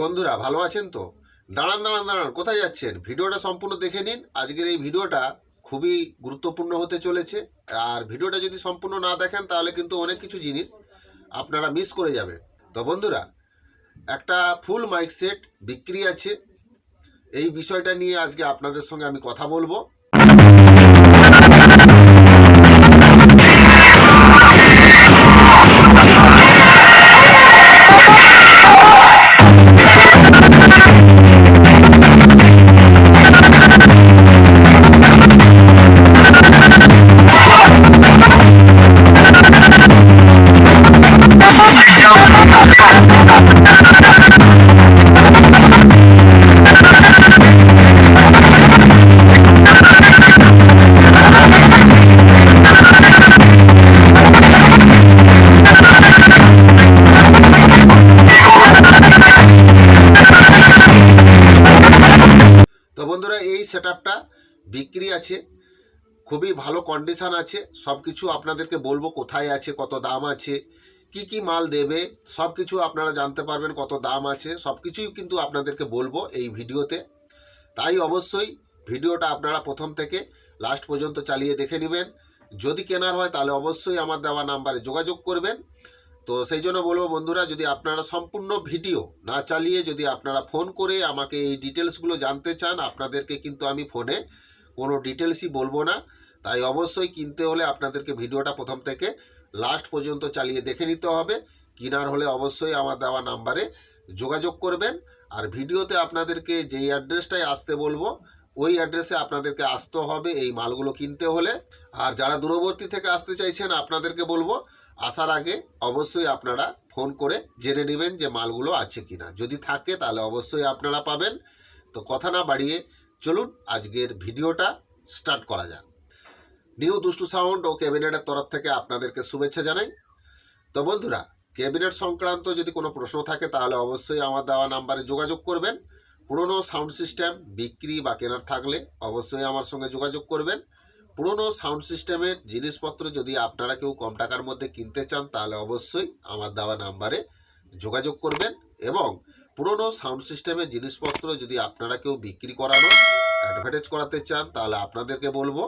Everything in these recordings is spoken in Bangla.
বন্ধুরা, ভালো আছেন তো? দাঁড়ান দাঁড়ান দাঁড়ান, কোথায় যাচ্ছেন? ভিডিওটা সম্পূর্ণ দেখে নিন। আজকের এই ভিডিওটা খুবই গুরুত্বপূর্ণ হতে চলেছে। আর ভিডিওটা যদি সম্পূর্ণ না দেখেন, তাহলে কিন্তু অনেক কিছু জিনিস আপনারা মিস করে যাবেন। তো বন্ধুরা, একটা ফুল মাইক সেট বিক্রি আছে। এই বিষয়টা নিয়ে আজকে আপনাদের সঙ্গে আমি কথা বলব। সেট বিক্রি আছে, খুবই ভালো কন্ডিশন আছে সব কিছু আপনাদেরকে বলব কোথায় আছে, কত দাম আছে, কি কি মাল দেবে সব কিছু আপনারা জানতে পারবেন কত দাম আছে সব কিছুই কিন্তু আপনাদেরকে বলব এই ভিডিওতে। তাই অবশ্যই ভিডিওটা আপনারা প্রথম থেকে লাস্ট পর্যন্ত চালিয়ে দেখে নেবেন। যদি কেনার হয় তাহলে অবশ্যই আমার দেওয়া নাম্বারে যোগাযোগ করবেন। তো সেই জন্য বলব বন্ধুরা, যদি আপনারা সম্পূর্ণ ভিডিও না চালিয়ে যদি আপনারা ফোন করে আমাকে এই ডিটেলসগুলো জানতে চান, আপনাদেরকে কিন্তু আমি ফোনে কোনো ডিটেলসই বলব না। তাই অবশ্যই কিনতে হলে আপনাদেরকে ভিডিওটা প্রথম থেকে লাস্ট পর্যন্ত চালিয়ে দেখে নিতে হবে। কিনার হলে অবশ্যই আমার দেওয়া নাম্বারে যোগাযোগ করবেন। আর ভিডিওতে আপনাদেরকে যেই অ্যাড্রেসটাই আসতে বলব, ওই অ্যাড্রেসে আপনাদেরকে আসতে হবে এই মালগুলো কিনতে হলে। আর যারা দূরবর্তী থেকে আসতে চাইছেন, আপনাদেরকে বলব, আসার আগে অবশ্যই আপনারা ফোন করে জেনে নেবেন যে মালগুলো আছে কি না যদি থাকে, তাহলে অবশ্যই আপনারা পাবেন। তো কথা না বাড়িয়ে চলুন, আজকের ভিডিওটা স্টার্ট করা যাক। নিউ দুষ্টু সাউন্ড ও ক্যাবিনেটের তরফ থেকে আপনাদেরকে শুভেচ্ছা জানাই। তো বন্ধুরা, ক্যাবিনেট সংক্রান্ত যদি কোনো প্রশ্ন থাকে, তাহলে অবশ্যই আমার দেওয়া নাম্বারে যোগাযোগ করবেন। পুরনো সাউন্ড সিস্টেম বিক্রি বা কেনার থাকলে অবশ্যই আমার সঙ্গে যোগাযোগ করবেন। পুরনো সাউন্ড সিস্টেমের জিনিসপত্র যদি আপনারা কেউ কম টাকার মধ্যে কিনতে চান, তাহলে অবশ্যই আমার দেওয়া নাম্বারে যোগাযোগ করবেন এবং পুরনো সাউন্ড সিস্টেমের জিনিসপত্র যদি আপনারা কেউ বিক্রি করানো অ্যাডভার্টাইজ করাতে চান, তাহলে আপনাদেরকে বলব,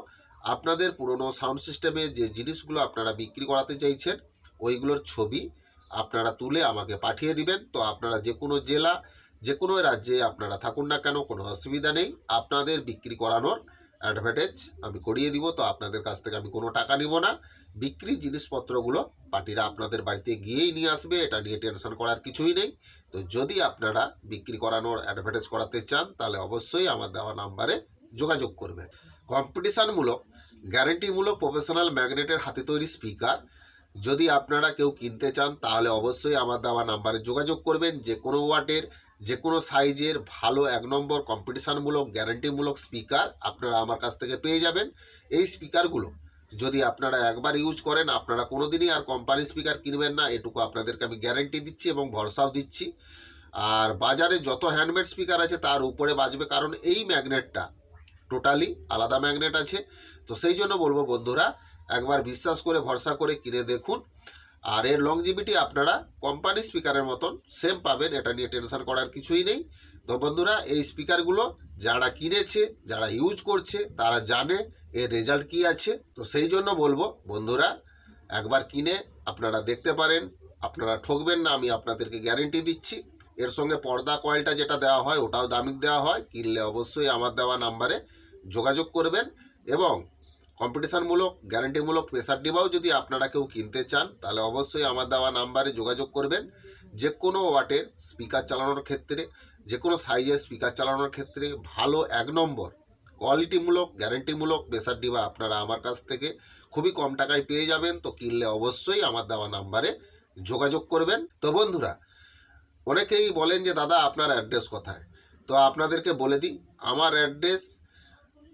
আপনাদের পুরনো সাউন্ড সিস্টেমের যে জিনিসগুলো আপনারা বিক্রি করাতে চাইছেন, ওইগুলোর ছবি আপনারা তুলে আমাকে পাঠিয়ে দিবেন। তো আপনারা যে কোনো জেলা, যে কোনো রাজ্যে আপনারা থাকুন না কেন, কোনো অসুবিধা নেই। আপনাদের বিক্রি করানোর অ্যাডভার্টাইজ আমি করিয়ে দিব, তো আপনাদের কাছ থেকে আমি কোনো টাকা নিব না। বিক্রি জিনিসপত্রগুলো পার্টিরা আপনাদের বাড়িতে গিয়েই নিয়ে আসবে, এটা নিয়ে টেনশন করার কিছুই নেই। তো যদি আপনারা বিক্রি করানোর অ্যাডভার্টাইজ করাতে চান, তাহলে অবশ্যই আমার দেওয়া নাম্বারে যোগাযোগ করবেন। কম্পিটিশানমূলক গ্যারেন্টিমূলক প্রফেশনাল ম্যাগনেটের হাতে তৈরি স্পিকার যদি আপনারা কেউ কিনতে চান, তাহলে অবশ্যই আমার দেওয়া নাম্বারে যোগাযোগ করবেন। যে কোনো ওয়াটের যে কোনো সাইজের ভালো এক নম্বর কম্পিটিশানমূলক গ্যারেন্টিমূলক স্পিকার আপনারা আমার কাছ থেকে পেয়ে যাবেন। এই স্পিকারগুলো যদি আপনারা একবার ইউজ করেন, আপনারা কোনো দিনই আর কোম্পানি স্পিকার কিনবেন না। এটুকু আপনাদেরকে আমি গ্যারেন্টি দিচ্ছি এবং ভরসাও দিচ্ছি। আর বাজারে যত হ্যান্ডমেড স্পিকার আছে, তার উপরে বাজবে, কারণ এই ম্যাগনেটটা টোটালি আলাদা ম্যাগনেট আছে। তো সেই জন্য বলব বন্ধুরা, একবার বিশ্বাস করে, ভরসা করে কিনে দেখুন। আর এর লংজিভিটি আপনারা কোম্পানি স্পিকারের মতন সেম পাবেন, এটা নিয়ে টেনশন করার কিছুই নেই। তো বন্ধুরা, এই স্পিকারগুলো যারা কিনেছে, যারা ইউজ করছে, তারা জানে এর রেজাল্ট কি আছে। তো সেই জন্য বলব, বন্ধুরা, একবার কিনে আপনারা দেখতে পারেন, আপনারা ঠকবেন না, আমি আপনাদেরকে গ্যারেন্টি দিচ্ছি। এর সঙ্গে পর্দা কয়েলটা যেটা দেওয়া হয়, ওটাও দামিক দেওয়া হয়। কিনলে অবশ্যই আমার দেওয়া নাম্বারে যোগাযোগ করবেন এবং কম্পিটিশানমূলক, গ্যারান্টিমূলক প্রেসার ডিবাও যদি আপনারা কেউ কিনতে চান, তাহলে অবশ্যই আমার দেওয়া নাম্বারে যোগাযোগ করবেন। যে কোনো ওয়াটের স্পিকার চালানোর ক্ষেত্রে যে কোনো সাইজের স্পিকার চালানোর ক্ষেত্রে ভালো এক নম্বর কোয়ালিটিমূলক গ্যারেন্টিমূলক প্রেসার ডিবা আপনারা আমার কাছ থেকে। খুবই কম টাকায় পেয়ে যাবেন, তো কিনলে অবশ্যই আমার দেওয়া নাম্বারে যোগাযোগ করবেন। তো বন্ধুরা, অনেকেই বলেন যে, দাদা, আপনার অ্যাড্রেস কোথায়? তো আপনাদেরকে বলে দিই, আমার অ্যাড্রেস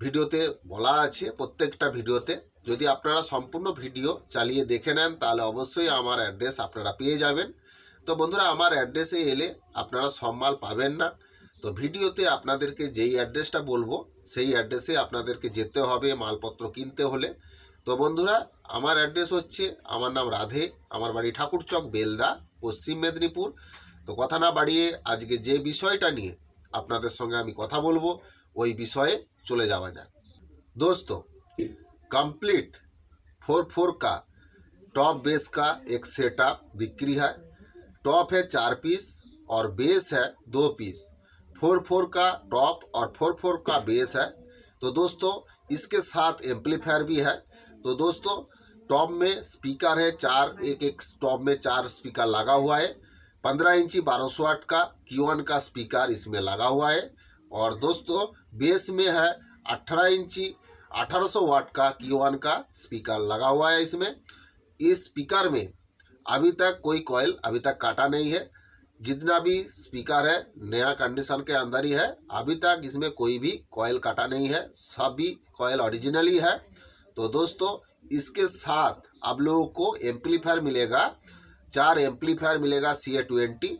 ভিডিওতে বলা আছে, প্রত্যেকটা ভিডিওতে। যদি আপনারা সম্পূর্ণ ভিডিও চালিয়ে দেখে নেন, তাহলে অবশ্যই আমার অ্যাড্রেস আপনারা পেয়ে যাবেন। তো বন্ধুরা, আমার অ্যাড্রেসে এলে আপনারা সব মাল পাবেন না। তো ভিডিওতে আপনাদেরকে যেই অ্যাড্রেসটা বলব, সেই অ্যাড্রেসে আপনাদেরকে যেতে হবে মালপত্র কিনতে হলে। তো বন্ধুরা, আমার অ্যাড্রেস হচ্ছে, আমার নাম রাধে, আমার বাড়ি ঠাকুরচক, বেলদা, পশ্চিম মেদিনীপুর। তো কথা না বাড়িয়ে আজকে যে বিষয়টা নিয়ে আপনাদের সঙ্গে আমি কথা বলবো ওই বিষয়ে চলে যাওয়া যাক दोस्तों कंप्लीट फोर फोर का टॉप बेस का एक सेटअप बिक्री है टॉप है चार पीस और बेस है दो पीस फोर फोर का टॉप और फोर फोर का बेस है तो दोस्तों इसके साथ एम्पलीफायर भी है तो दोस्तों टॉप में स्पीकर है चार एक एक टॉप में चार स्पीकर लगा हुआ है पंद्रह इंची बारह सौ वाट का क्यून का स्पीकर इसमें लगा हुआ है। और दोस्तों, बेस में है अठारह इंची 1800 वाट का क्यूआन का स्पीकर लगा हुआ है इसमें। इस स्पीकर में अभी तक कोई कॉयल अभी तक काटा नहीं है। जितना भी स्पीकर है, नया कंडीशन के अंदर ही है। अभी तक इसमें कोई भी कॉयल काटा नहीं है। सभी कॉयल ही है। तो दोस्तों, इसके साथ आप लोगों को एम्पलीफायर मिलेगा। चार एम्पलीफायर मिलेगा सी ए ट्वेंटी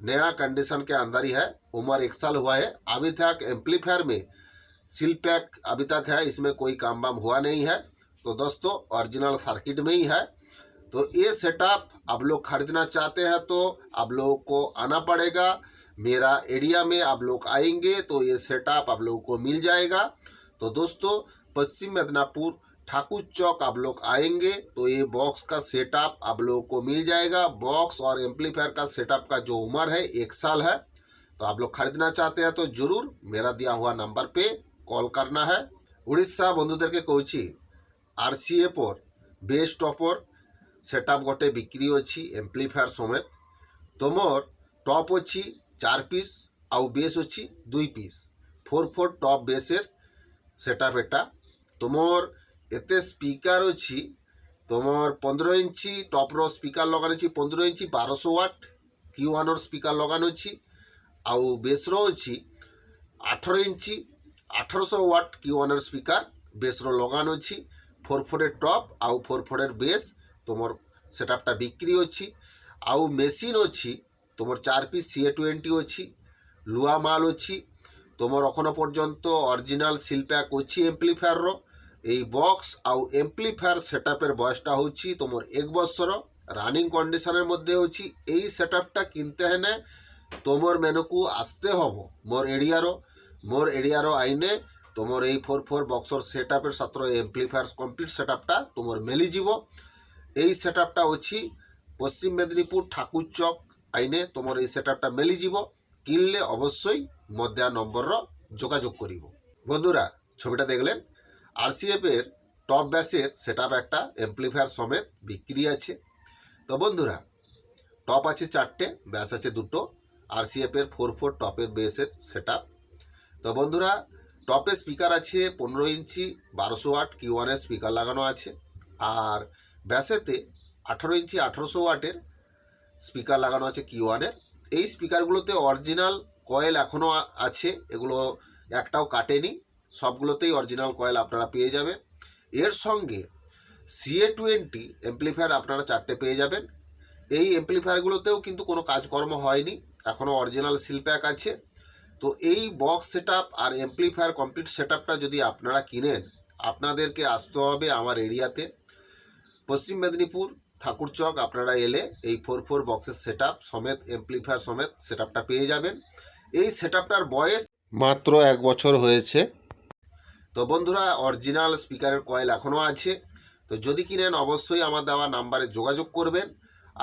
नया कंडीशन के अंदर ही है, उम्र एक साल हुआ है। अभी तक एम्पलीफायर में सील पैक अभी तक है, इसमें कोई काम वाम हुआ नहीं है। तो दोस्तों ओरिजिनल सर्किट में ही है। तो ये सेटअप आप लोग खरीदना चाहते हैं तो आप लोगों को आना पड़ेगा। मेरा एरिया में आप लोग आएँगे तो ये सेटअप आप लोगों को मिल जाएगा। तो दोस्तों, पश्चिम मिदनापुर ठाकुर चौक आप लोग आएंगे तो ये बॉक्स का सेटअप आप लोगों को मिल जाएगा बॉक्स और एम्पलीफायर का सेटअप का जो उम्र है एक साल है तो आप लोग खरीदना चाहते हैं तो जरूर मेरा दिया हुआ नंबर पे কল করনা হ্যাঁ উড়িষ্যা বন্ধুদেরকে কৌছি আর সি এপর বেস্ট অপর সেট আপ গোটে বিক্রি অছি এম্পলিফায়ার সমেত তোমার টপ অছি চার পিস আউ বেস অছি দুই পিস ফোর ফোর টপ বেসের সেট আপ এটা তোমার এতে স্পিকার আছে তোমার পনেরো ইঞ্চি টপর স্পিকার লগানো অছি পনেরো ইঞ্চি বারোশো ওয়াট কিউ ওয়ানর স্পিকার লগানো অছি আউ বেসর আছে আঠারো ইঞ্চি, আঠারোশো ওয়াট কিউ ওয়ানর স্পিকার বেসর লগানো অছি ফোর ফোরের টপ আউ ফোর ফোরের বেস তোমার সেট আপটা বিক্রি আছে আউ মেশিন আছে তোমার চার পিস সিএ টোয়েন্টি আছে লুয়া মাল আছে তোমার এখনও পর্যন্ত অরিজিনাল সিল প্যাক এমপ্লিফায়ার এই বক্স আউ এম্প্লিফায়ার সেটআপের বয়সটা হচ্ছে তোমার এক বছর। রানিং কন্ডিশনের মধ্যে হচ্ছে এই সেটআপটা কিনতে হেনে তোমার মেনুকু আসতে হব, মোর এরিয়ার। মোর এরিয়ার আইনে তোমার এই ফোর ফোর বক্সর সেট আপের সাথে এম্প্লিফায়ার কমপ্লিট সেট আপটা তোমার মিলিযিব এই সেট আপটা অছি পশ্চিম মেদিনীপুর ঠাকুর চক আইনে তোমার এই সেট সেটআপটা মিলিযিব কিনলে অবশ্যই মধ্যা নম্বর যোগাযোগ করিব। বন্ধুরা, ছবিটা দেখলেন? আরসিএফ এর টপ ব্যাসের সেট একটা এমপ্লিফায়ার সমেত বিক্রি আছে। তো বন্ধুরা টপ আছে চারটে ব্যাস আছে দুটো আরসিএফ এর ফোর ফোর টপের বেসের সেট তো বন্ধুরা টপের স্পিকার আছে পনেরো ইঞ্চি, বারোশো ওয়াট কিউ ওয়ানের স্পিকার লাগানো আছে। আর ব্যাসেতে আঠারো ইঞ্চি, আঠারোশো ওয়াটের স্পিকার লাগানো আছে কিউ ওয়ানের এই স্পিকারগুলোতে অরিজিনাল কয়েল এখনও আছে, এগুলো একটাও কাটেনি। সবগুলোতেই অরিজিনাল কয়েল আপনারা পেয়ে যাবেন। এর সঙ্গে সিএ টোয়েন্টি এমপ্লিফায়ার আপনারা চারটে পেয়ে যাবেন। এই এমপ্লিফায়ারগুলোতেও কিন্তু কোনো কাজকর্ম হয়নি এখনও অরিজিনাল সিল প্যাক আছে। তো এই বক্স সেট আর এমপ্লিফায়ার কমপ্লিট সেট যদি আপনারা কিনেন, আপনাদেরকে আসতে হবে আমার এরিয়াতে। পশ্চিম মেদিনীপুর ঠাকুরচক আপনারা এলে এই ফোর ফোর বক্সের সেট সমেত এমপ্লিফায়ার সমেত সেট পেয়ে যাবেন। এই সেট বয়স মাত্র এক বছর হয়েছে। তো বন্ধুরা অরিজিনাল স্পিকারের কয়েল এখনও আছে। তো যদি কিনেন, অবশ্যই আমার দেওয়া নাম্বারে যোগাযোগ করবেন।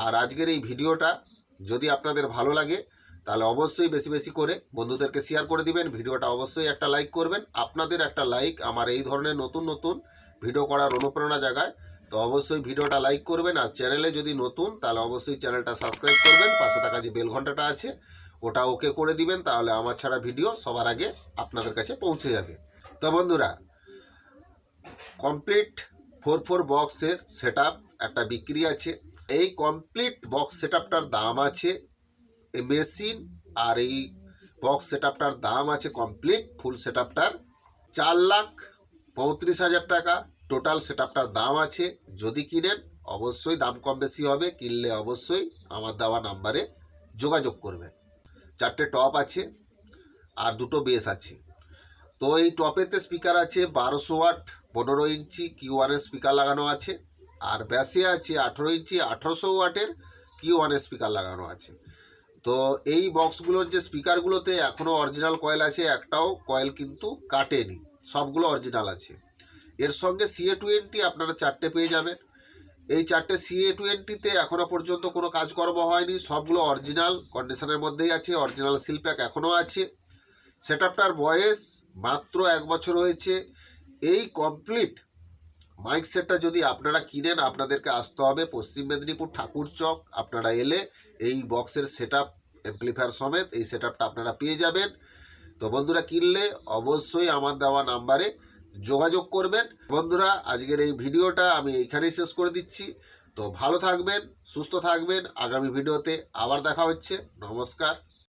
আর আজকের এই ভিডিওটা যদি আপনাদের ভালো লাগে, তাহলে অবশ্যই বেশি বেশি করে বন্ধুদেরকে শেয়ার করে দিবেন। ভিডিওটা অবশ্যই একটা লাইক করবেন। আপনাদের একটা লাইক আমার এই ধরনের নতুন নতুন ভিডিও করার অনুপ্রেরণা জাগায়। তো অবশ্যই ভিডিওটা লাইক করবেন। আর চ্যানেলে যদি নতুন, তাহলে অবশ্যই চ্যানেলটা সাবস্ক্রাইব করবেন। পাশে থাকা যে বেল ঘন্টাটা আছে, ওটা ওকে করে দিবেন। তাহলে আমার ছাড়া ভিডিও সবার আগে আপনাদের কাছে পৌঁছে যাবে। তো বন্ধুরা কমপ্লিট ফোর ফোর বক্সের সেট একটা বিক্রি আছে। এই কমপ্লিট বক্স সেট দাম আছে মেশিন আর এই বক্স সেট দাম আছে কমপ্লিট ফুল সেট চার লাখ পঁয়ত্রিশ হাজার টাকা। টোটাল সেট দাম আছে, যদি কিনেন অবশ্যই দাম কম বেশি হবে, কিনলে অবশ্যই আমার দেওয়া নাম্বারে যোগাযোগ করবেন। চারটে টপ আছে, আর দুটো বেস আছে। তো এই টপেতে স্পিকার আছে বারোশো ওয়াট, পনেরো ইঞ্চি কিউ ওয়ানের স্পিকার লাগানো আছে। আর ব্যাসে আছে আঠেরো ইঞ্চি, আঠেরোশো ওয়াটের কিউ ওয়ানের স্পিকার লাগানো আছে। তো এই বক্সগুলোর যে স্পিকারগুলোতে এখনও অরিজিনাল কয়েল আছে, একটাও কয়েল কিন্তু কাটেনি, সবগুলো অরিজিনাল আছে। এর সঙ্গে সিএ টোয়েন্টি আপনারা চারটে পেয়ে যাবেন। এই চারটে সিএ টোয়েন্টিতে এখনও পর্যন্ত কোনো কাজকর্ম হয়নি, সবগুলো অরিজিনাল, কন্ডিশনের মধ্যেই আছে, অরিজিনাল সিলপ্যাক এখনও আছে। সেটআপটার বয়স মাত্র এক বছর হয়েছে। এই কমপ্লিট মাইক সেটটা যদি আপনারা কিনেন, আপনাদেরকে আসতে হবে পশ্চিম মেদিনীপুর ঠাকুর চক। আপনারা এলে এই বক্সের সেট আপ সমেত এই সেট আপনারা পেয়ে যাবেন। তো বন্ধুরা, কিনলে অবশ্যই আমার দেওয়া নাম্বারে যোগাযোগ করবেন। বন্ধুরা, আজকের এই ভিডিওটা আমি এইখানেই শেষ করে দিচ্ছি। তো ভালো থাকবেন, সুস্থ থাকবেন। আগামী ভিডিওতে আবার দেখা হচ্ছে। নমস্কার।